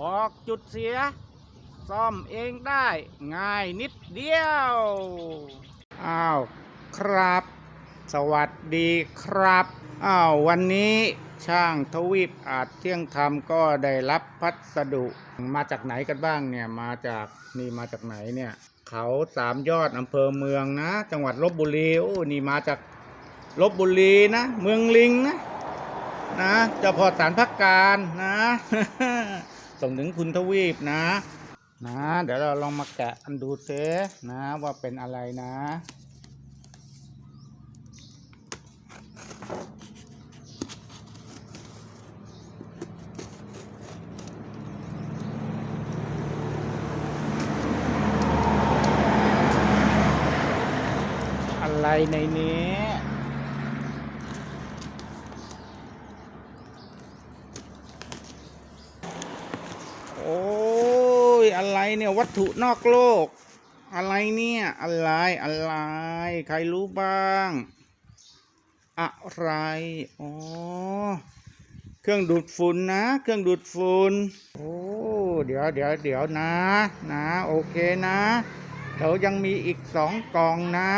บอกจุดเสีย ซ่อมเองได้ง่ายนิดเดียว อ้าวครับ สวัสดีครับ อ้าววันนี้ช่างทวีปอาจเที่ยงธรรมก็ได้รับพัสดุ มาจากไหนกันบ้างเนี่ยมาจากนี่มาจากไหนเนี่ย เขาสามยอดอำเภอเมืองนะ จังหวัดลบบุรีโอ้นี่มาจากลบบุรีนะ เมืองลิงนะนะเจ้าพ่อสารพักการนะ ส่งถึงคุณทวีปนะ นะ เดี๋ยวเราลองมาแกะอันดูเซนะว่าเป็นอะไรนะอะไรในนี้ โอ้ยอะไรเนี่ยวัตถุนอกโลก อะไรเนี่ย อะไรอะไร ใครรู้บ้าง อะไรอ๋อเครื่องดูดฝุ่นนะ เครื่องดูดฝุ่นโอ้เดี๋ยวเดี๋ยวเดี๋ยวนะ นะ โอเคนะเดี๋ยวยังมีอีกสองกล่องนะ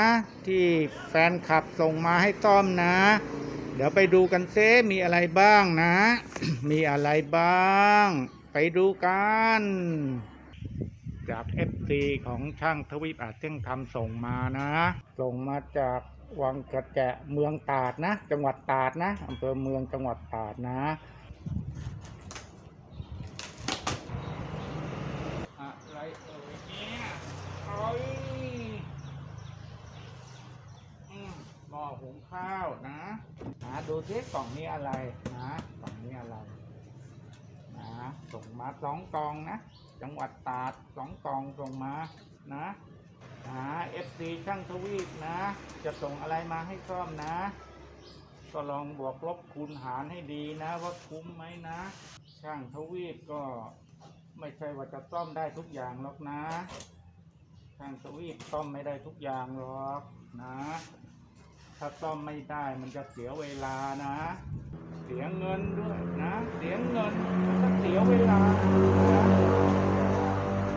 ที่แฟนคลับส่งมาให้ต้อมนะ เดี๋ยวไปดูกันเซมีอะไรบ้างนะ มีอะไรบ้าง ดูกันจาก FC ของช่างทวีปอาจเที่ยงธรรมส่งมานะ ส่งมาจากวังกระแจเมืองตาดนะ จังหวัดตาดนะอำเภอเมืองจังหวัดตาดนะอะไรเอ่ยเนี่ยเอ้ยอืมหม้อหุงข้าวนะหาดูที่กล่องนี้อะไรนะกล่องนี้อะไร นะส่งมาสองกองนะ จังหวัดตราดสองกองส่งมานะหาเอฟซีช่างทวีปนะ จะส่งอะไรมาให้ซ่อมนะ ก็ลองบวกลบคูณหารให้ดีนะว่าคุ้มไหมนะ ช่างทวีปก็ไม่ใช่ว่าจะซ่อมได้ทุกอย่างหรอกนะช่างทวีปซ่อมไม่ได้ทุกอย่างหรอกนะ ถ้าซ่อมไม่ได้มันจะเสียเวลานะ เสียเงินด้วยนะ เสียเงินก็เสียเวลานะ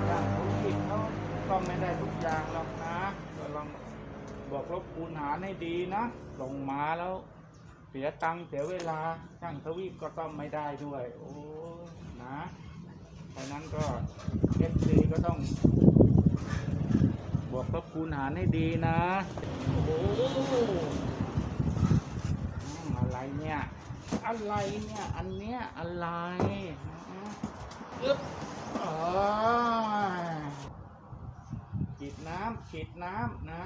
ช่างทวีปเขาซ่อมไม่ได้ทุกอย่างหรอกนะก็ลองบวกลบคูณหารให้ดีนะส่งมาแล้วเสียตังค์เสียเวลาช่างทวีปก็ซ่อมไม่ได้ด้วย โอ้นะเพราะนั้นก็เอฟซีก็ต้อง บวกลบคูณหารให้ดีนะ โอ้มอะไรเนี่ย อะไรเนี่ย อันเนี้ยอะไรอืมอึ๊บอ๋อฉีดน้ำฉีดน้ำนะ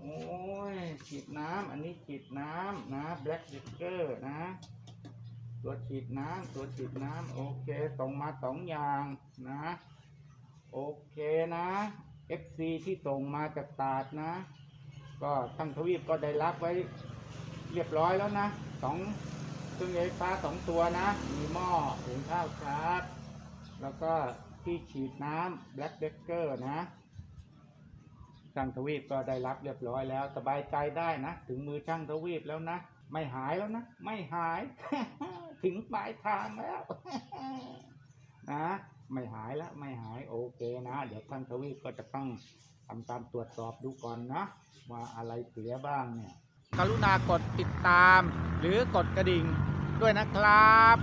โอ้ยฉีดน้ำอันนี้ฉีดน้ำนะแบล็กเ c เกอร์นะ ตัวฉีดน้ำตัวฉีดน้ำโอเคส่งมาสองอย่างนะ โอเคนะ FC ที่ส่งมาจากตาดนะ ก็ทั้งทวีปก็ได้รับไว้ เรียบร้อยแล้วนะสองเครื่องใช้ไฟฟ้าสองตัวนะ มีหม้อหุงข้าวชาร์จแล้วก็ที่ฉีดน้ำ Black Decker นะช่างทวีปก็ได้รับเรียบร้อยแล้ว สบายใจได้นะ ถึงมือช่างทวีปแล้วนะ ไม่หายแล้วนะ ไม่หาย ถึงปลายทางแล้วนะไม่หายแล้วไม่หายโอเคนะ เดี๋ยวท่านทวีปก็จะต้องทำการตรวจสอบดูก่อนนะ ว่าอะไรเสียบ้างเนี่ย กรุณากดติดตาม หรือกดกระดิ่งด้วยนะครับ